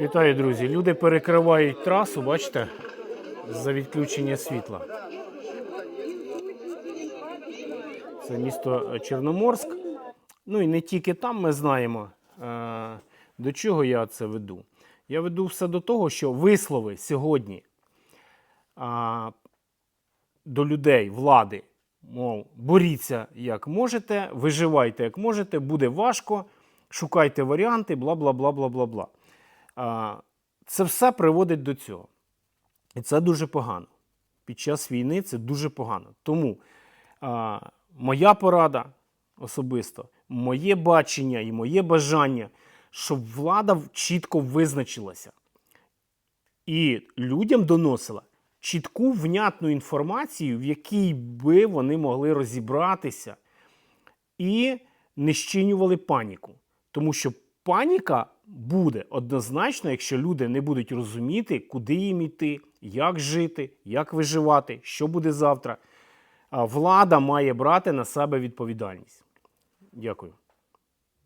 Вітаю, друзі. Люди перекривають трасу, бачите, за відключення світла. Це місто Чорноморськ. Ну і не тільки там ми знаємо, е, до чого я це веду. Я веду все до того, що вислови сьогодні до людей, влади, мов, боріться як можете, виживайте як можете, буде важко, шукайте варіанти, бла бла бла бла бла бла. Це все приводить до цього. І це дуже погано. Під час війни це дуже погано. Тому моя порада особисто, моє бачення і моє бажання, щоб влада чітко визначилася і людям доносила чітку внятну інформацію, в якій би вони могли розібратися і не щинювали паніку. Тому що паніка буде однозначно, якщо люди не будуть розуміти, куди їм йти, як жити, як виживати, що буде завтра. Влада має брати на себе відповідальність. Дякую.